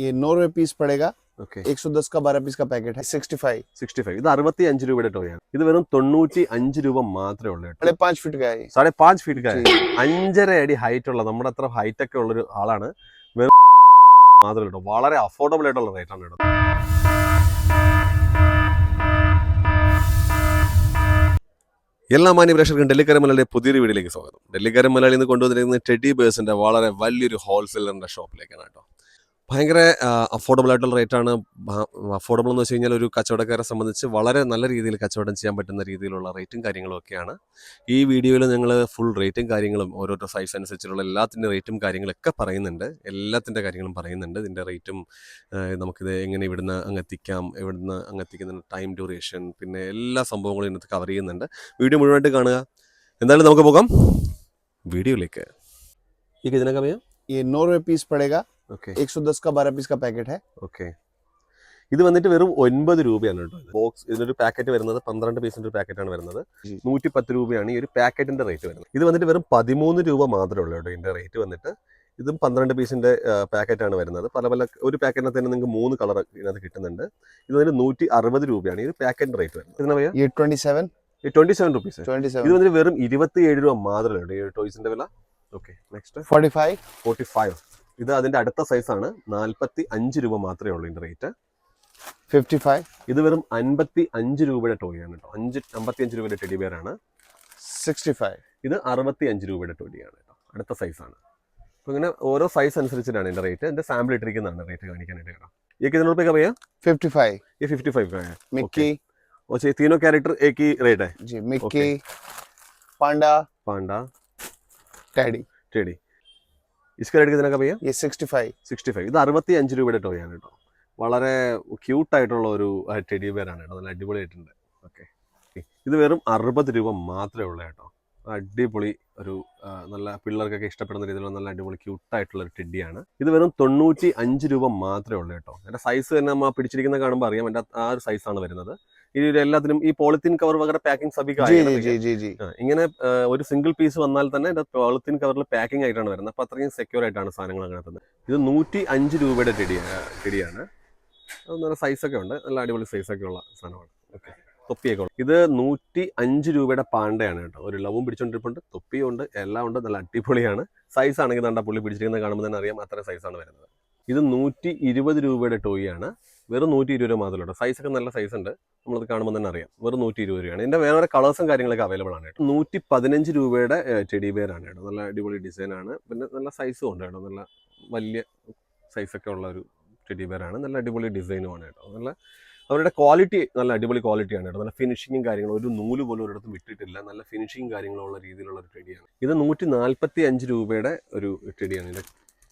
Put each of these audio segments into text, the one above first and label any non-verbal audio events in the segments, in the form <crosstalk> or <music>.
ये नौ रुपए पीस पड़ेगा ഓക്കെ 110 का 12 पीस का पैकेट है 65 സിക്സ്റ്റി ഫൈവ് ഇത് അറുപത്തി അഞ്ച് രൂപയുടെ ടോയാണ് ഇത് വെറും തൊണ്ണൂറ്റി അഞ്ച് രൂപ മാത്രമേ ഉള്ളൂ കേട്ടോ साढ़े पाँच फीट का है ये। സാറേ പാഞ്ച് ഫീറ്റ് അഞ്ചര അടി ഹൈറ്റ് ഉള്ള നമ്മുടെ അത്ര ഹൈറ്റ് ഒക്കെ ഉള്ളൊരു ആളാണ് വെറും മാത്രമേ കേട്ടോ വളരെ അഫോർഡബിൾ ആയിട്ടുള്ള റേറ്റ് ആണ് കേട്ടോ എല്ലാ മാന്യ പ്രേക്ഷകർക്കും ഡൽഹിക്കാരൻ മലയാളിയുടെ പുതിയൊരു വീഡിയോയിലേക്ക് സ്വാഗതം ഡൽഹിക്കാരൻ മലയാളി എന്ന് കൊണ്ടുവന്നിരിക്കുന്നത് ടെഡി ബേഴ്സിന്റെ വളരെ വലിയൊരു ഹോൾസെയിലറിന്റെ ഷോപ്പിലേക്കാണ് കേട്ടോ ഭയങ്കര അഫോർഡബിൾ ആയിട്ടുള്ള റേറ്റ് ആണ് അഫോർഡബിൾ എന്ന് വെച്ച് കഴിഞ്ഞാൽ ഒരു കച്ചവടക്കാരെ സംബന്ധിച്ച് വളരെ നല്ല രീതിയിൽ കച്ചവടം ചെയ്യാൻ പറ്റുന്ന രീതിയിലുള്ള റേറ്റും കാര്യങ്ങളും ഒക്കെയാണ് ഈ വീഡിയോയിൽ ഞങ്ങൾ ഫുൾ റേറ്റും കാര്യങ്ങളും ഓരോരോ സൈസ് അനുസരിച്ചുള്ള എല്ലാത്തിൻ്റെ റേറ്റും കാര്യങ്ങളൊക്കെ പറയുന്നുണ്ട് എല്ലാത്തിൻ്റെ കാര്യങ്ങളും പറയുന്നുണ്ട് ഇതിൻ്റെ റേറ്റും നമുക്കിത് എങ്ങനെ ഇവിടുന്ന് അങ്ങ് എത്തിക്കാം ഇവിടുന്ന് അങ്ങ് എത്തിക്കുന്ന ടൈം ഡ്യൂറേഷൻ പിന്നെ എല്ലാ സംഭവങ്ങളും ഇതിനകത്ത് കവർ ചെയ്യുന്നുണ്ട് വീഡിയോ മുഴുവനായിട്ട് കാണുക എന്തായാലും നമുക്ക് പോകാം വീഡിയോയിലേക്ക് ഈ ഇതിനൊക്കെ അറിയാം ये नौ रुपए पीस पड़ेगा ഓക്കെ ദസ് കാ ബാരह പീസ് കാ പാക്കറ്റ് ഹെ ഓക്കെ ഇത് വന്നിട്ട് വെറും ഒൻപത് രൂപയാണ് കേട്ടോ ബോക്സ് ഇതിനൊരു പാക്കറ്റ് വരുന്നത് പന്ത്രണ്ട് പീസിന്റെ ഒരു പാക്കറ്റാണ് വരുന്നത്. നൂറ്റി പത്ത് രൂപയാണ് ഈ ഒരു പാക്കറ്റിന്റെ റേറ്റ് വരുന്നത്. ഇത് വന്നിട്ട് വെറും പതിമൂന്ന് രൂപ മാത്രമേ ഉള്ളൂ കേട്ടോ ഇതിന്റെ റേറ്റ് വന്നിട്ട്. ഇതും പന്ത്രണ്ട് പീസിന്റെ പാക്കറ്റാണ് വരുന്നത്. പല പല ഒരു പാക്കറ്റിനകത്ത് തന്നെ നിങ്ങൾക്ക് മൂന്ന് കളർ ഇതിനകത്ത് കിട്ടുന്നുണ്ട്. ഇത് വന്നിട്ട് നൂറ്റി അറുപത് രൂപയാണ് ഈ ഒരു പാക്കറ്റിന്റെ റേറ്റ് വരുന്നത്. ഇതിന് പറയാം? Twenty seven twenty seven rupees ഇത് വന്നിട്ട് വെറും ഇരുപത്തി ഏഴ് രൂപ മാത്രമേ ഉള്ളൂ. ഈ ടോയ്സിന്റെ വില okay next forty five forty five ഇത് അതിന്റെ അടുത്ത സൈസാണ് നാൽപ്പത്തി അഞ്ച് രൂപ മാത്രമേ ഉള്ളൂ ഇതിന്റെ റേറ്റ് 55 ഇത് വെറും അൻപത്തി അഞ്ച് രൂപയുടെ ടോയാണ് കേട്ടോ അഞ്ച് അമ്പത്തി അഞ്ച് രൂപയുടെ ടെഡി ബിയർ ആണ് 65 ഇത് അറുപത്തി അഞ്ച് രൂപയുടെ ടൊടിയാണ് കേട്ടോ അടുത്ത സൈസാണ് അപ്പോൾ ഇങ്ങനെ ഓരോ സൈസ് അനുസരിച്ചിട്ടാണ് ഇതിന്റെ റേറ്റ് എന്റെ സാമ്പിൾ ഇട്ടിരിക്കുന്നതാണ് റേറ്റ് കാണിക്കാനായിട്ട് കേട്ടോ ये कितने रुपए का भैया 55 ये 55 का है मिक्की और ये तीनों कैरेक्टर एक ही रेट है जी Mickey panda panda teddy teddy इसका रेट कितना का भैया ये 65 സിക്സ്റ്റി ഫൈവ് ഇത് അറുപത്തി അഞ്ച് രൂപയുടെ ടോയാണ് കേട്ടോ വളരെ ക്യൂട്ടായിട്ടുള്ള ഒരു ടെഡി ബെയർ ആണ് കേട്ടോ നല്ല അടിപൊളിയായിട്ടുണ്ട് ഓക്കെ ഇത് വെറും അറുപത് രൂപ മാത്രമേ ഉള്ളൂ കേട്ടോ അടിപൊളി ഒരു ആ, നല്ല പിള്ളേർക്കൊക്കെ ഇഷ്ടപ്പെടുന്ന രീതിയിലുള്ള നല്ല അടിപൊളി ക്യൂട്ടായിട്ടുള്ള ഒരു ടെഡിയാണ് ഇത് വെറും തൊണ്ണൂറ്റി അഞ്ച് രൂപ മാത്രമേ ഉള്ളൂ കേട്ടോ എൻ്റെ സൈസ് തന്നെ നമ്മൾ പിടിച്ചിരിക്കുന്ന കാണുമ്പോൾ അറിയാം എൻ്റെ ആ ഒരു സൈസാണ് വരുന്നത് ഈ എല്ലാത്തിനും ഈ പോളിത്തീൻ കവർ വകര പാക്കിംഗ് ഇങ്ങനെ ഒരു സിംഗിൾ പീസ് വന്നാൽ തന്നെ പോളിത്തീൻ കവറിൽ പാക്കിംഗ് ആയിട്ടാണ് വരുന്നത്. അപ്പൊ അത്രയും സെക്യൂർ ആയിട്ടാണ് സാധനങ്ങൾ അങ്ങനെ തന്നെ ഇത് നൂറ്റി അഞ്ച് രൂപയുടെ ചെടിയാണ് ചെടിയാണ്. അത് നല്ല സൈസൊക്കെ ഉണ്ട്. നല്ല അടിപൊളി സൈസൊക്കെ ഉള്ള സാധനമാണ്. തൊപ്പിയൊക്കെ ഉള്ളത് ഇത് നൂറ്റി അഞ്ച് രൂപയുടെ പാണ്ടയാണ് കേട്ടോ. ഒരു ലവും പിടിച്ചോണ്ടിരിപ്പുണ്ട് തൊപ്പിയുണ്ട് എല്ലാം ഉണ്ട്. നല്ല അടിപൊളിയാണ്. സൈസ് ആണെങ്കിൽ നല്ല പുള്ളി പിടിച്ചിരിക്കുന്നത് കാണുമ്പോൾ തന്നെ അറിയാം അത്ര സൈസാണ് വരുന്നത്. ഇത് നൂറ്റി ഇരുപത് രൂപയുടെ ടോയ് ആണ്. വെറും നൂറ്റി ഇരുപത് രൂപ മാത്രമേ ഉള്ളൂ. സൈസൊക്കെ നല്ല സൈസ് ഉണ്ട്. നമ്മളത് കാണുമ്പോൾ തന്നെ അറിയാം. വെറും നൂറ്റി ഇരുപത് രൂപയാണ്. ഇതിന്റെ വേറെ കളേഴ്സും കാര്യങ്ങളൊക്കെ അവൈലബിൾ ആണ് കേട്ടോ. നൂറ്റി പതിനഞ്ച് രൂപയുടെ ടെഡി ബെയർ ആണ് കേട്ടോ. നല്ല അടിപൊളി ഡിസൈൻ ആണ്. പിന്നെ നല്ല സൈസും ഉണ്ട് കേട്ടോ. നല്ല വലിയ സൈസൊക്കെ ഉള്ള ഒരു ടെഡി ബെയർ ആണ്. നല്ല അടിപൊളി ഡിസൈനും ആണ് കേട്ടോ. നല്ല അവരുടെ ക്വാളിറ്റി നല്ല അടിപൊളി ക്വാളിറ്റിയാണ് കേട്ടോ. നല്ല ഫിനിഷിങ്ങും കാര്യങ്ങളും ഒരു നൂൽ പോലും ഒരിടത്തും വിട്ടിട്ടില്ല. നല്ല ഫിനിഷിങ്ങും കാര്യങ്ങളുള്ള രീതിയിലുള്ള ഒരു ചെടിയാണ് ഇത് നൂറ്റി നാൽപ്പത്തി അഞ്ച് രൂപയുടെ ഒരു ടെഡിയാണ് ഇതിന്റെ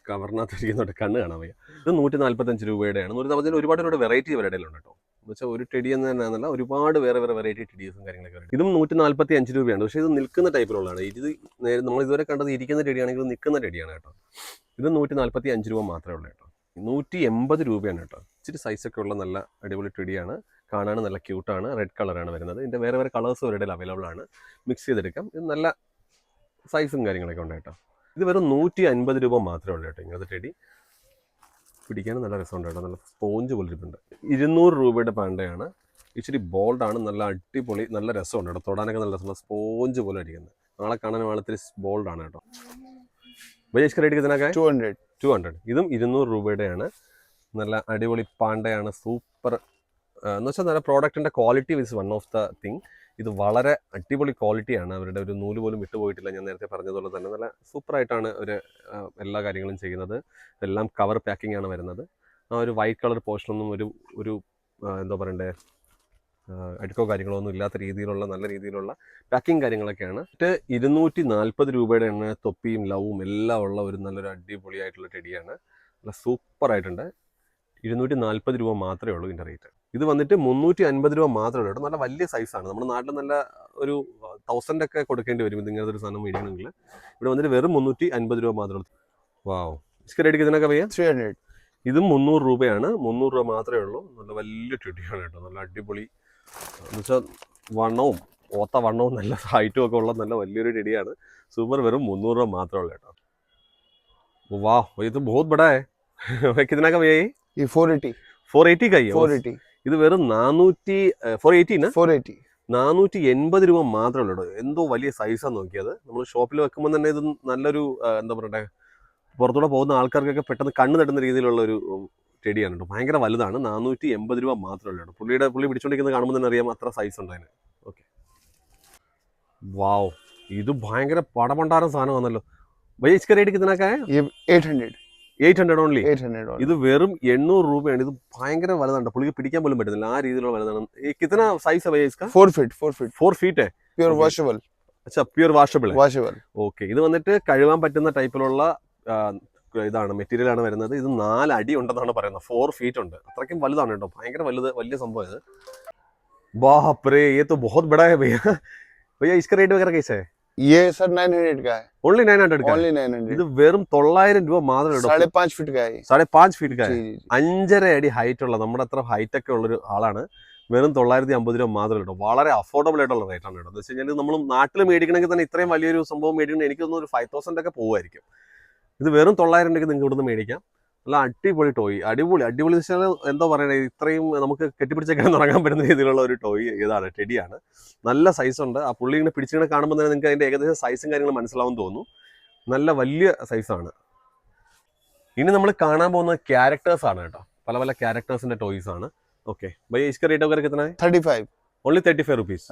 കവറിനകത്ത് ഇരിക്കുന്നുണ്ട് കണ്ണ് കാണാൻ വയ്യ. ഇത് നൂറ്റി നാൽപ്പത്തഞ്ച് രൂപയുടെയാണ്. നൂറ്റി നാൽപ്പത്തഞ്ച് ഒരുപാട് ഒരുപാട് വെറൈറ്റി ഇവരുടെ ഇടയിലുണ്ട് കേട്ടോ. എന്ന് വെച്ചാൽ ഒരു ടെടി എന്ന് തന്നെ എന്നല്ല ഒരുപാട് വേറെ വേറെ വെറൈറ്റി ടെഡീസും കാര്യങ്ങളൊക്കെ ഉണ്ട് ഇതും നൂറ്റി നാൽപ്പത്തി അഞ്ച് രൂപയാണ്. പക്ഷേ ഇത് നിൽക്കുന്ന ടൈപ്പിലുള്ളതാണ് ഇത് നേരെ നമ്മൾ ഇതുവരെ കണ്ടത് ഇരിക്കുന്ന ടെടിയാണെങ്കിൽ നിൽക്കുന്ന ടെടിയാണ് കേട്ടോ. ഇത് നൂറ്റി നാൽപ്പത്തി അഞ്ച് രൂപ മാത്രമേ ഉള്ളൂ കേട്ടോ. നൂറ്റി എൺപത് രൂപയാണ് കേട്ടോ. ഇച്ചിരി സൈസൊക്കെ ഉള്ള നല്ല അടിപൊളി ടെടിയാണ് കാണാൻ നല്ല ക്യൂട്ടാണ് റെഡ് കളറാണ് വരുന്നത്. ഇതിന്റെ വേറെ വേറെ കളേഴ്സ് ഇവരുടെ അവൈലബിൾ ആണ്. മിക്സ് ചെയ്തെടുക്കാം. ഇത് നല്ല സൈസും കാര്യങ്ങളൊക്കെ ഉണ്ട് കേട്ടോ. ഇത് വെറും നൂറ്റി അൻപത് രൂപ മാത്രമേ ഉള്ളൂ കേട്ടോ ഇങ്ങനത്തെ ടെടി പിടിക്കാനും നല്ല രസമുണ്ട് കേട്ടോ. നല്ല സ്പോഞ്ച് പോലെ ഇരിപ്പുണ്ട്. ഇരുന്നൂറ് രൂപയുടെ പാണ്ടയാണ്. ഇച്ചിരി ബോൾഡാണ് നല്ല അടിപൊളി നല്ല രസമുണ്ട് കേട്ടോ. തൊടാനൊക്കെ നല്ല രസമുള്ള സ്പോഞ്ച് പോലെ ഇരിക്കുന്നത് നാളെ കാണാൻ ആളത്തിരി ബോൾഡാണ് കേട്ടോ. ബജേഷ് റേറ്റ് ഇതിനൊക്കെ? 200 ടു ഹൺഡ്രഡ് ഇതും ഇരുന്നൂറ് രൂപയുടെയാണ്. നല്ല അടിപൊളി പാണ്ടയാണ്. സൂപ്പർ എന്ന് വെച്ചാൽ നല്ല പ്രോഡക്റ്റിന്റെ quality with one of the thing ഇത് വളരെ അടിപൊളി ക്വാളിറ്റിയാണ് അവരുടെ ഒരു നൂൽ പോലും വിട്ടുപോയിട്ടില്ല ഞാൻ നേരത്തെ പറഞ്ഞതുപോലെ തന്നെ നല്ല സൂപ്പറായിട്ടാണ് ഒരു എല്ലാ കാര്യങ്ങളും ചെയ്യുന്നത്. എല്ലാം കവർ പാക്കിംഗ് ആണ് വരുന്നത്. ആ ഒരു വൈറ്റ് കളർ പോർഷനൊന്നും ഒരു ഒരു എന്താ പറയണ്ടേ അടുക്കോ കാര്യങ്ങളോ ഒന്നും ഇല്ലാത്ത രീതിയിലുള്ള നല്ല രീതിയിലുള്ള പാക്കിംഗ് കാര്യങ്ങളൊക്കെയാണ്. മറ്റ് ഇരുന്നൂറ്റി നാൽപ്പത് രൂപയുടെ എണ്ണ തൊപ്പിയും ലവും എല്ലാം ഉള്ള ഒരു നല്ലൊരു അടിപൊളിയായിട്ടുള്ള ടെടിയാണ് നല്ല സൂപ്പർ ആയിട്ടുണ്ട്. ഇരുന്നൂറ്റി നാൽപ്പത് രൂപ മാത്രമേ ഉള്ളൂ ഇതിന്റെ റേറ്റ് ഇത് വന്നിട്ട് മുന്നൂറ്റി അൻപത് രൂപ മാത്രമേ ഉള്ളൂ കേട്ടോ നല്ല വലിയ സൈസാണ് നമ്മുടെ നാട്ടിൽ നല്ല ഒരു തൗസൻഡ് ഒക്കെ കൊടുക്കേണ്ടി വരും ഇത് ഇങ്ങനത്തെ ഒരു സാധനം മേടിക്കണമെങ്കിൽ ഇവിടെ വന്നിട്ട് വെറും മുന്നൂറ്റി അൻപത് രൂപ മാത്രമേ ഉള്ളൂ വാവ് ഇസ്ക റേറ്റ് ഇതിനൊക്കെ വയ്യ 300 ഇതും മുന്നൂറ് രൂപയാണ് മുന്നൂറ് രൂപ മാത്രമേ ഉള്ളൂ നല്ല വലിയ ടെടിയാണ് കേട്ടോ നല്ല അടിപൊളി എന്ന് വെച്ചാൽ വണ്ണവും ഓത്ത വണ്ണവും നല്ല ഹൈറ്റും ഒക്കെ ഉള്ള നല്ല വലിയൊരു ടെടിയാണ് സൂപ്പർ വെറും മുന്നൂറ് രൂപ മാത്രമേ ഉള്ളൂ കേട്ടോ വാ ഇത് ബഹുത് <laughs> ബഡാ है कितना का भैया ये ये 480 ഫോർ എയ്റ്റി കൈ 480 ഇത് വെറും നാനൂറ്റി ഫോർ എയ്റ്റി ഫോർ എയ്റ്റി നാനൂറ്റി എൺപത് രൂപ മാത്രമേ ഉള്ളൂ. എന്തോ വലിയ സൈസാണ് നോക്കിയത്. നമ്മൾ ഷോപ്പിൽ വെക്കുമ്പോൾ തന്നെ ഇത് നല്ലൊരു എന്താ പറയട്ടെ പുറത്തൂടെ പോകുന്ന ആൾക്കാർക്കൊക്കെ പെട്ടെന്ന് കണ്ണ് തട്ടുന്ന രീതിയിലുള്ള ഒരു ചെടിയാണ് കേട്ടോ. ഭയങ്കര വലുതാണ്. നാനൂറ്റി എൺപത് രൂപ മാത്രമേ ഉള്ളൂ. പുള്ളിയുടെ പുള്ളി പിടിച്ചോണ്ടിരിക്കുന്നത് കാണുമ്പോൾ തന്നെ അറിയാം അത്ര സൈസ് ഉണ്ട് അതിന്. ഓക്കെ വാവ് ഇത് ഭയങ്കര പടമണ്ടാരം സാധനമാണല്ലോ. ഭയ്യ ഇസ്ക റേറ്റ് കിത്തനൊക്കെ ये 800 എയ്റ്റ് ഹൺഡ്രഡ് ഓൺലി 800 डॉलर ഇത് വെറും എണ്ണൂറ് രൂപയാണ് ഇത് ഭയങ്കര വലുതാണ് പുള്ളിക്ക് പിടിക്കാൻ പോലും പറ്റുന്നില്ല ആ രീതിയിലുള്ള വലുതാണ് ഈ കിത്തന size ഭയ്യ ഇസ്ക 4 feet 4 feet four feet pure Okay. Washable അച്ഛാ പ്യൂർ വാഷബിൾ वॉशेबल ഓക്കെ ഇത് വന്നിട്ട് കഴുകാൻ പറ്റുന്ന ടൈപ്പിലുള്ള ആ, ഇതാണ് മെറ്റീരിയൽ ആണ് വരുന്നത് ഇത് നാല് അടി ഉണ്ടെന്നാണ് പറയുന്നത് ഫോർ ഫീറ്റ് ഉണ്ട് അത്രയ്ക്കും വലുതാണ് കേട്ടോ ഭയങ്കര വലുത് വലിയ സംഭവം ഇത് ബാപ്രേ ये तो बहुत बड़ा है भैया भैया इसका रेट वगैरह कैसे है അഞ്ചര അടി ഹൈറ്റ് ഉള്ള നമ്മുടെ അത്ര ഹൈറ്റ് ഒക്കെ ഉള്ള ഒരു ആളാണ്. വെറും തൊള്ളായിരത്തി അമ്പത് രൂപ മാത്രമേ കേട്ടോ വളരെ അഫോർഡബിൾ ആയിട്ടുള്ള റേറ്റ് ആണ് കേട്ടോ. എന്ന് വെച്ച് കഴിഞ്ഞാൽ നമ്മൾ നാട്ടിൽ മേടിക്കണമെങ്കിൽ തന്നെ ഇത്രയും വലിയൊരു സംഭവം മേടിക്കണമെങ്കിൽ എനിക്കൊന്നും ഒരു ഫൈവ് തൗസൻഡ് ഒക്കെ പോകുമായിരിക്കും ഇത് വെറും തൊള്ളായിരം രൂപയ്ക്ക് നിങ്ങൾക്ക് ഇവിടുന്ന് മേടിക്കാം. നല്ല അടിപൊളി ടോയ് അടിപൊളി അടിപൊളി എന്ന് വെച്ചാൽ എന്താ പറയണേ ഇത്രയും നമുക്ക് കെട്ടിപ്പിടിച്ചേക്കാൻ തുടങ്ങാൻ പറ്റുന്ന രീതിയിലുള്ള ഒരു ടോയ് ഇതാണ് ടെഡിയാണ് നല്ല സൈസ് ഉണ്ട്. ആ പുള്ളി ഇങ്ങനെ പിടിച്ചിങ്ങനെ കാണുമ്പോൾ തന്നെ നിങ്ങൾക്ക് അതിന്റെ ഏകദേശം സൈസും കാര്യങ്ങളും മനസ്സിലാവും തോന്നുന്നു നല്ല വലിയ സൈസാണ് ഇനി നമ്മൾ കാണാൻ പോകുന്ന ക്യാരക്ടേഴ്സ് ആണ് കേട്ടോ. പല പല ക്യാരക്ടേഴ്സിന്റെ ടോയ്സ് ആണ്. ഓക്കെ ബൈ ഇസ്ക റേറ്റ് ഒക്കെ എത്ര thirty five only thirty five rupees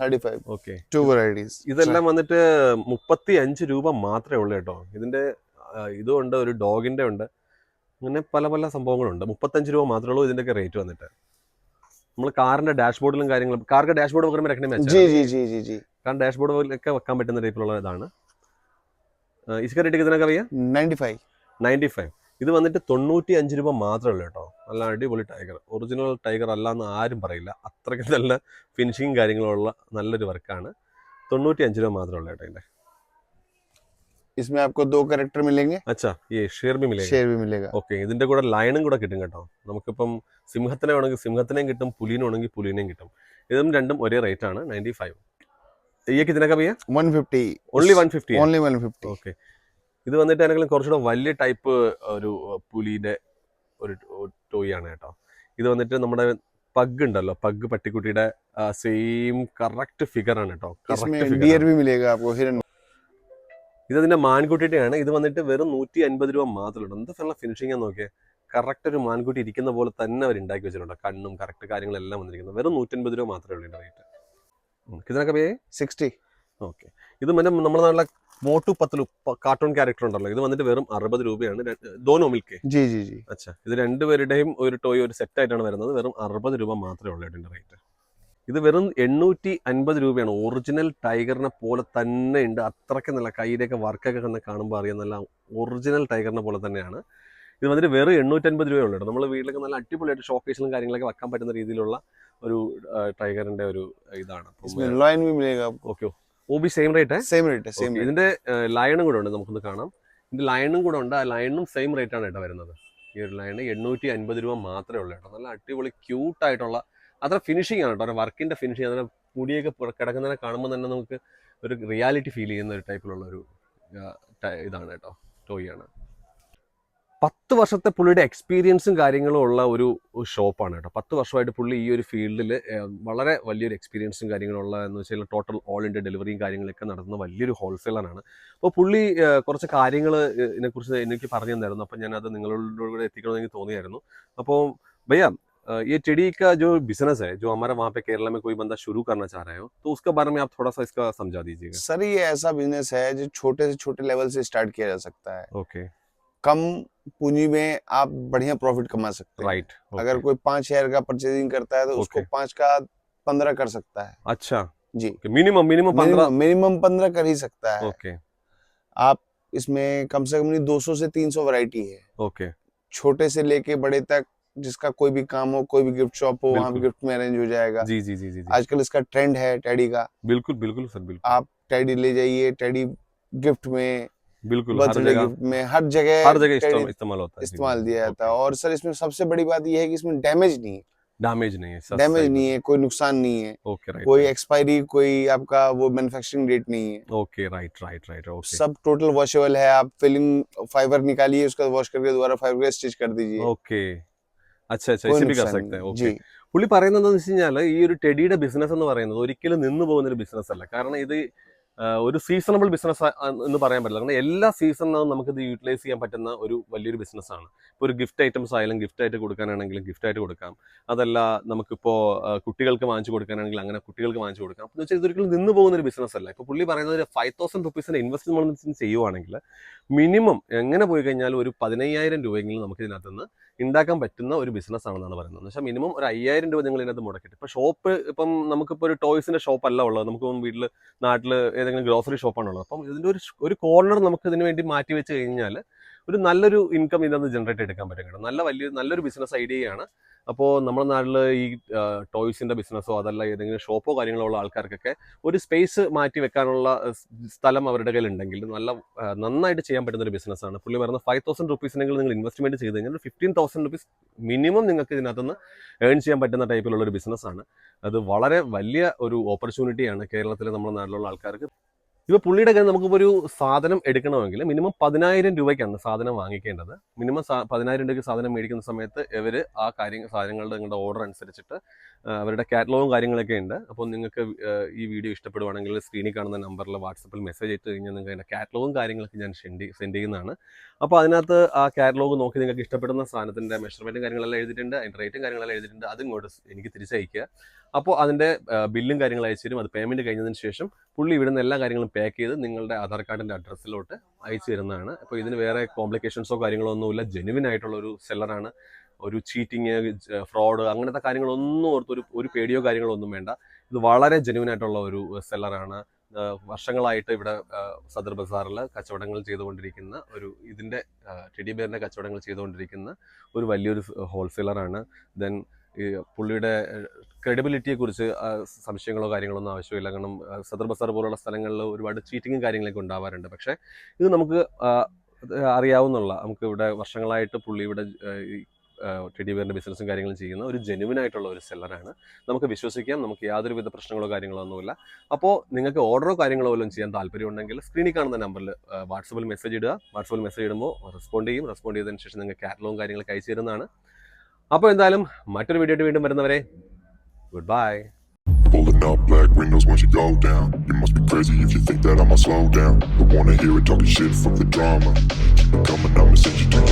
thirty five okay two varieties ഇതെല്ലാം വന്നിട്ട് മുപ്പത്തി അഞ്ച് രൂപ മാത്രമേ ഉള്ളൂ കേട്ടോ. ഇതിന്റെ ഇതുണ്ട് ഒരു ഡോഗിന്റെ ഉണ്ട്. അങ്ങനെ പല പല സംഭവങ്ങളുണ്ട്. മുപ്പത്തഞ്ച് രൂപ മാത്രമേ ഉള്ളൂ ഇതിന്റെയൊക്കെ റേറ്റ് വന്നിട്ട്. നമ്മൾ കാറിന്റെ ഡാഷ്ബോർഡിലും കാര്യങ്ങളും കാർക്ക് ഡാഷ്ബോർഡ് പകരം വെക്കണേ മാച്ച് കാരണം ഡാഷ്ബോർഡിലൊക്കെ വെക്കാൻ പറ്റുന്ന ടൈപ്പിലുള്ള ഇതാണ്. ഇസ്ക റേറ്റ് ഇതിനൊക്കെ അറിയാം? Ninety five. Ninety five. ഇത് വന്നിട്ട് തൊണ്ണൂറ്റി അഞ്ച് രൂപ മാത്രമേ ഉള്ളൂ കേട്ടോ. നല്ല അടിപൊളി ടൈഗർ ഒറിജിനൽ ടൈഗർ അല്ല എന്ന് ആരും പറയില്ല. അത്രയ്ക്ക് നല്ല ഫിനിഷിങ് കാര്യങ്ങളുള്ള നല്ലൊരു വർക്കാണ് തൊണ്ണൂറ്റി അഞ്ച് രൂപ മാത്രമേ ഉള്ളൂ കേട്ടോ അതിന്റെ इसमें आपको दो कैरेक्टर मिलेंगे അച്ഛാ ഈ ഷേർബി മിലേ शेर भी मिलेगा ഓക്കെ ഇതിന്റെ കൂടെ ലയണും കൂടെ കിട്ടും കേട്ടോ നമുക്കിപ്പം സിംഹത്തിനെ വേണമെങ്കിൽ സിംഹത്തിനെയും കിട്ടും പുലിനെ വേണമെങ്കിൽ പുലിനെയും കിട്ടും ഇതും രണ്ടും ഒരേ റേറ്റ് ആണ് നയൻറ്റി ഫൈവ് ഈയൊക്കെ ഇതിനൊക്കെ പയ്യ 150 only one fifty only 150 okay ഇത് വന്നിട്ട് ആണെങ്കിലും കുറച്ചുകൂടെ വലിയ ടൈപ്പ് ഒരു പുലിയുടെ ഒരു ടോയ് ആണ് കേട്ടോ ഇത് വന്നിട്ട് നമ്മുടെ പഗ് ഉണ്ടല്ലോ പഗ് പട്ടിക്കുട്ടിയുടെ സെയിം കറക്റ്റ് ഫിഗർ ആണ് കേട്ടോ इसमें കറക്റ്റ് डियर ഫിഗർ भी मिलेगा आपको हिरन ഇത് ഇതിന്റെ മാൻകുട്ടിയുടെയാണ്. ഇത് വന്നിട്ട് വെറും നൂറ്റി അൻപത് രൂപ മാത്രമേ ഉള്ളൂ. സ്ഥലം ഫിനിഷിംഗ് ആണ് നോക്കിയേ. കറക്റ്റ് ഒരു മാൻകുട്ടി ഇരിക്കുന്ന പോലെ തന്നെ അവർ ഉണ്ടാക്കി വെച്ചിട്ടുണ്ട്. കണ്ണും കറക്റ്റ് കാര്യങ്ങളെല്ലാം വന്നിരിക്കുന്നത് വെറും നൂറ്റി അൻപത് രൂപ മാത്രമേ ഉള്ളൂ റേറ്റ് ഇതിനൊക്കെ പേ സിക്സ്റ്റി ഓക്കെ ഇത് മറ്റേ നമ്മുടെ നാട്ടിലെ മോട്ടു പത്തലു കാർട്ടൂൺ ക്യാരക്ടർ ഉണ്ടല്ലോ. ഇത് വന്നിട്ട് വെറും അറുപത് രൂപയാണ്. ദോനോ മിൽക്ക് ജി ജി ജി. അച്ഛാ. ഇത് രണ്ടുപേരുടെയും ഒരു ടോയ് ഒരു സെറ്റ് ആയിട്ടാണ് വരുന്നത്. വെറും അറുപത് രൂപ മാത്രമേ ഉള്ളൂ ഇതിന്റെ റേറ്റ് ഇത് വെറും എണ്ണൂറ്റി അൻപത് രൂപയാണ് ഒറിജിനൽ ടൈഗറിനെ പോലെ തന്നെ ഉണ്ട്. അത്രയ്ക്ക് നല്ല കയ്യിലൊക്കെ വർക്കൊക്കെ തന്നെ കാണുമ്പോൾ അറിയാം. നല്ല ഒറിജിനൽ ടൈഗറിനെ പോലെ തന്നെയാണ്. ഇത് വന്നിട്ട് വെറും എണ്ണൂറ്റൻപത് രൂപയേ ഉള്ളൂ നമ്മൾ വീട്ടിലൊക്കെ നല്ല അടിപൊളിയായിട്ട് ഷോക്കേഷനും കാര്യങ്ങളൊക്കെ വെക്കാൻ പറ്റുന്ന രീതിയിലുള്ള ഒരു ടൈഗറിന്റെ ഒരു ഇതാണ്. ഓക്കെ ഓ B same rate same rate same ഇതിന്റെ ലയണും കൂടെ ഉണ്ട്. നമുക്കൊന്ന് കാണാം. ഇതിന്റെ ലയണും കൂടെ ഉണ്ട്. ആ ലയണും സെയിം റേറ്റ് ആണ് കേട്ടോ വരുന്നത്. ഈ ഒരു ലയണ് എണ്ണൂറ്റി അൻപത് രൂപ മാത്രമേ ഉള്ളൂ കേട്ടോ. നല്ല അടിപൊളി ക്യൂട്ടായിട്ടുള്ള അത്ര ഫിനിഷിംഗ് ആണ് കേട്ടോ. വർക്കിന്റെ ഫിനിഷിങ് അതിനെ പൊടിയൊക്കെ കിടക്കുന്നതിനെ കാണുമ്പോൾ തന്നെ നമുക്ക് ഒരു റിയാലിറ്റി ഫീൽ ചെയ്യുന്ന ഒരു ടൈപ്പിലുള്ള ഒരു ഇതാണ് കേട്ടോ. ടോയ് ആണ്. പത്ത് വർഷത്തെ പുള്ളിയുടെ എക്സ്പീരിയൻസും കാര്യങ്ങളും ഉള്ള ഒരു ഷോപ്പാണ് കേട്ടോ. പത്ത് വർഷമായിട്ട് പുള്ളി ഈ ഒരു ഫീൽഡിൽ വളരെ വലിയൊരു എക്സ്പീരിയൻസും കാര്യങ്ങളും ഉള്ള എന്ന് വെച്ചാൽ ടോട്ടൽ ഓൾ ഇന്ത്യ ഡെലിവറിയും കാര്യങ്ങളൊക്കെ നടത്തുന്ന വലിയൊരു ഹോൾസെയിലറാണ് അപ്പോൾ പുള്ളി കുറച്ച് കാര്യങ്ങൾ ഇതിനെക്കുറിച്ച് എനിക്ക് പറഞ്ഞു തന്നായിരുന്നു. അപ്പോൾ ഞാനത് നിങ്ങളോട് കൂടെ എത്തിക്കണമെന്ന് എനിക്ക് തോന്നിയായിരുന്നു. അപ്പോൾ ഭയ്യ ये चिड़ी का जो बिज़नेस है जो हमारा वहाँ पे केरला में कोई बंदा शुरू करना चाह रहे हो तो उसके बारे में आप थोड़ा सा इसका समझा दीजिएगा। सर ये ऐसा बिज़नेस है जो छोटे से छोटे लेवल से स्टार्ट किया जा सकता है। ओके। कम पूंजी में आप बढ़िया प्रॉफिट कमा सकते हैं। राइट अगर कोई पाँच शेयर का परचेजिंग करता है तो उसको पाँच का पंद्रह कर सकता है। अच्छा। जी। मिनिमम मिनिमम पंद्रह। मिनिमम पंद्रह कर ही सकता है। ओके आप इसमें कम से कम दो सौ से 300 वैरायटी है। ओके छोटे से लेके बड़े तक जिसका कोई भी काम हो कोई भी गिफ्ट शॉप हो वहाँ। गिफ्ट में अरेंज हो जाएगा। जी जी जी जी आजकल इसका ट्रेंड है टैडी का। बिल्कुल बिल्कुल सर बिल्कुल। आप टैडी ले जाइए टैडी गिफ्ट में बिल्कुल बर्थडे गिफ्ट में हर जगह हर जगह इस्तेमाल होता है इस्तेमाल दिया जाता है। और सर इसमें सबसे बड़ी बात यह है कि इसमें डैमेज नहीं है। डैमेज नहीं है सर डैमेज नहीं है कोई नुकसान नहीं है। ओके राइट कोई एक्सपायरी कोई आपका वो मैन्युफैक्चरिंग डेट नहीं है। Okay right right right okay. सब टोटल वॉशेबल है। आप फिलिंग फाइबर निकालिए उसका वॉश करके दोबारा फाइबर स्टिच कर दीजिए। ओके। അച്ഛാ അച്ഛാ कोई इसी भी कर नुकसान सकते हैं नहीं ओके जी പുള്ളി പറയുന്നത് എന്താണെന്ന് വെച്ച് കഴിഞ്ഞാൽ ഈ ഒരു ടെഡിയുടെ ബിസിനസ് എന്ന് പറയുന്നത് ഒരിക്കലും നിന്ന് പോകുന്ന ഒരു ബിസിനസ് അല്ല കാരണം ഇത് ആ, ഒരു സീസണബിൾ ബിസിനസ് എന്ന് പറയാൻ പറ്റില്ല കാരണം എല്ലാ സീസണിലും നമുക്ക് ഇത് യൂട്ടിലൈസ് ചെയ്യാൻ പറ്റുന്ന ഒരു വലിയൊരു ബിസിനസ്സാണ് ഇപ്പോൾ ഒരു ഗിഫ്റ്റ് ഐറ്റംസ് ആയാലും ഗിഫ്റ്റ് ആയിട്ട് കൊടുക്കാനാണെങ്കിലും ഗിഫ്റ്റ് ആയിട്ട് കൊടുക്കാം അതല്ല നമുക്കിപ്പോൾ ആ, കുട്ടികൾക്ക് വാങ്ങിച്ചു കൊടുക്കാനാണെങ്കിൽ അങ്ങനെ കുട്ടികൾക്ക് വാങ്ങിച്ചു കൊടുക്കാം എന്ന് വെച്ചാൽ ഇതൊരിക്കലും നിന്ന് പോകുന്ന ഒരു ബിസിനസ് അല്ല ഇപ്പോൾ പുള്ളി പറയുന്നത് ഒരു ഫൈവ് തൗസൻഡ് റുപ്പീസിൻ്റെ ഇൻവെസ്റ്റ്മെന്റ് ചെയ്യുവാണെങ്കിൽ മിനിമം എങ്ങനെ പോയി കഴിഞ്ഞാൽ ഒരു പതിനയ്യായിരം രൂപയെങ്കിലും നമുക്ക് ഇതിനകത്ത് നിന്ന് ഉണ്ടാക്കാൻ പറ്റുന്ന ഒരു ബിസിനസ് ആണെന്നാണ് പറയുന്നത്. എന്ന് വെച്ചാൽ മിനിമം ഒരു അയ്യായിരം രൂപ നിങ്ങൾ ഇതിനകത്ത് മുടക്കിയിട്ട്. ഇപ്പോൾ ഷോപ്പ് ഇപ്പം നമുക്കിപ്പോൾ ഒരു ടോയ്സിന്റെ ഷോപ്പ് അല്ല ഉള്ളത്. നമുക്ക് വീട്ടിൽ നാട്ടിൽ ഏതെങ്കിലും ഗ്രോസറി ഷോപ്പാണുള്ളത് അപ്പം ഇതിന്റെ ഒരു ഒരു കോർണർ നമുക്ക് ഇതിന് വേണ്ടി മാറ്റി വെച്ച് കഴിഞ്ഞാൽ ഒരു നല്ലൊരു ഇൻകം ഇതിനകത്ത് ജനറേറ്റ് എടുക്കാൻ പറ്റും കേട്ടോ. നല്ല വലിയ നല്ലൊരു ബിസിനസ് ഐഡിയയാണ് അപ്പോൾ നമ്മുടെ നാട്ടിൽ ഈ ടോയ്സിന്റെ ബിസിനസ്സോ അതല്ല ഏതെങ്കിലും ഷോപ്പോ കാര്യങ്ങളോ ഉള്ള ആൾക്കാർക്കൊക്കെ ഒരു സ്പേസ് മാറ്റി വെക്കാനുള്ള സ്ഥലം അവരുടെ കയ്യിൽ ഉണ്ടെങ്കിൽ നല്ല നന്നായിട്ട് ചെയ്യാൻ പറ്റുന്ന ഒരു ബിസിനസ്സാണ് പുള്ളി പറഞ്ഞ ഫൈവ് തൗസൻഡ് റുപ്പീസിനെങ്കിലും നിങ്ങൾ ഇൻവെസ്റ്റ്മെന്റ് ചെയ്ത് കഴിഞ്ഞാൽ ഫിഫ്റ്റീൻ തൗസൻഡ് റുപ്പീസ് മിനിമം നിങ്ങൾക്ക് ഇതിനകത്തുനിന്ന് ഏൺ ചെയ്യാൻ പറ്റുന്ന ടൈപ്പിലുള്ള ഒരു ബിസിനസ്സാണ് അത് വളരെ വലിയ ഒരു ഓപ്പർച്യൂണിറ്റിയാണ് കേരളത്തിലെ നമ്മുടെ നാട്ടിലുള്ള ആൾക്കാർക്ക്. ഇപ്പോൾ പുള്ളിയുടെ കയ്യിൽ നമുക്കിപ്പോൾ ഒരു സാധനം എടുക്കണമെങ്കിൽ മിനിമം പതിനായിരം രൂപയ്ക്കാണ് സാധനം വാങ്ങിക്കേണ്ടത്. മിനിമം പതിനായിരം രൂപയ്ക്ക് സാധനം മേടിക്കുന്ന സമയത്ത് ഇവർ ആ കാര്യങ്ങൾ സാധനങ്ങളുടെ നിങ്ങളുടെ ഓർഡർ അനുസരിച്ചിട്ട് അവരുടെ കാറ്റലോഗും കാര്യങ്ങളൊക്കെ ഉണ്ട്. അപ്പോൾ നിങ്ങൾക്ക് ഈ വീഡിയോ ഇഷ്ടപ്പെടുവാണെങ്കിൽ സ്ക്രീനിൽ കാണുന്ന നമ്പറിൽ വാട്സപ്പിൽ മെസ്സേജ് ഇട്ട് കഴിഞ്ഞാൽ നിങ്ങൾക്ക് അതിന്റെ കാറ്റലോഗും കാര്യങ്ങളൊക്കെ ഞാൻ സെൻഡ് സെൻഡ് ചെയ്യുന്നതാണ്. അപ്പോൾ അതിനകത്ത് ആ കാറ്റലോഗ് നോക്കി നിങ്ങൾക്ക് ഇഷ്ടപ്പെടുന്ന സാധനത്തിന്റെ മെഷർമെന്റും കാര്യങ്ങളെല്ലാം എഴുതിയിട്ടുണ്ട്. അതിന്റെ റേറ്റും കാര്യങ്ങളെല്ലാം എഴുതിയിട്ടുണ്ട്. അതും ഇങ്ങോട്ട് എനിക്ക് തിരിച്ചയക്കുക. അപ്പോൾ അതിന്റെ ബില്ലും കാര്യങ്ങളും അയച്ചു തരും. അത് പേയ്മെന്റ് കഴിഞ്ഞതിന് ശേഷം പുള്ളി ഇവിടുന്ന് എല്ലാ കാര്യങ്ങളും പാക്ക് ചെയ്ത് നിങ്ങളുടെ ആധാർ കാർഡിന്റെ അഡ്രസ്സിലോട്ട് അയച്ചു തരുന്നതാണ്. അപ്പോൾ ഇതിന് വേറെ കോംപ്ലിക്കേഷൻസോ കാര്യങ്ങളോ ഒന്നുമില്ല. ജെനുവിൻ ആയിട്ടുള്ള ഒരു സെല്ലറാണ് ഒരു ചീറ്റിങ് ഫ്രോഡ് അങ്ങനത്തെ കാര്യങ്ങളൊന്നും ഓർത്ത് ഒരു ഒരു പേടിയോ കാര്യങ്ങളോ ഒന്നും വേണ്ട. ഇത് വളരെ ജെനുവൻ ആയിട്ടുള്ള ഒരു സെല്ലറാണ് വർഷങ്ങളായിട്ട് ഇവിടെ സദർ ബസാറിൽ കച്ചവടങ്ങൾ ചെയ്തുകൊണ്ടിരിക്കുന്ന ഒരു ഇതിന്റെ ടെഡി ബിയറിന്റെ കച്ചവടങ്ങൾ ചെയ്തുകൊണ്ടിരിക്കുന്ന ഒരു വലിയൊരു ഹോൾസെയിലറാണ് ദെൻ പുള്ളിയുടെ ക്രെഡിബിലിറ്റിയെക്കുറിച്ച് സംശയങ്ങളോ കാര്യങ്ങളോ ഒന്നും ആവശ്യമില്ല. കാരണം സദർ ബസാർ പോലുള്ള സ്ഥലങ്ങളിൽ ഒരുപാട് ചീറ്റിങ്ങും കാര്യങ്ങളൊക്കെ ഉണ്ടാവാറുണ്ട്. പക്ഷേ ഇത് നമുക്ക് അറിയാവുന്നുള്ള നമുക്ക് ഇവിടെ വർഷങ്ങളായിട്ട് പുള്ളി ഇവിടെ ടെഡി ബിയറിന്റെ ബിസിനസ്സും കാര്യങ്ങളും ചെയ്യുന്ന ഒരു ജെനുവിൻ ആയിട്ടുള്ള ഒരു സെല്ലറാണ് നമുക്ക് വിശ്വസിക്കാം നമുക്ക് യാതൊരുവിധ പ്രശ്നങ്ങളോ കാര്യങ്ങളോ ഒന്നുമില്ല അപ്പോൾ നിങ്ങൾക്ക് ഓർഡറോ കാര്യങ്ങളോ വല്ലതും ചെയ്യാൻ താല്പര്യമുണ്ടെങ്കിൽ സ്ക്രീനിൽ കാണുന്ന നമ്പറിൽ വാട്സപ്പിൽ മെസ്സേജ് ഇടുക വാട്സപ്പിൽ മെസ്സേജ് ഇടുമ്പോൾ റെസ്പോണ്ട് ചെയ്യും റെസ്പോണ്ട് ചെയ്തതിന് ശേഷം നിങ്ങൾക്ക് കാറ്റലോഗും കാര്യങ്ങളൊക്കെ അയച്ചു തരുന്നതാണ് അപ്പോൾ എന്തായാലും മറ്റൊരു വീഡിയോ വീണ്ടും വരുന്നവരെ good bye Pulling up black windows once you go down. You must be crazy if you think that I'ma slow down. Don't wanna hear it talking shit, fuck the drama. Keep it coming, I'ma send you to your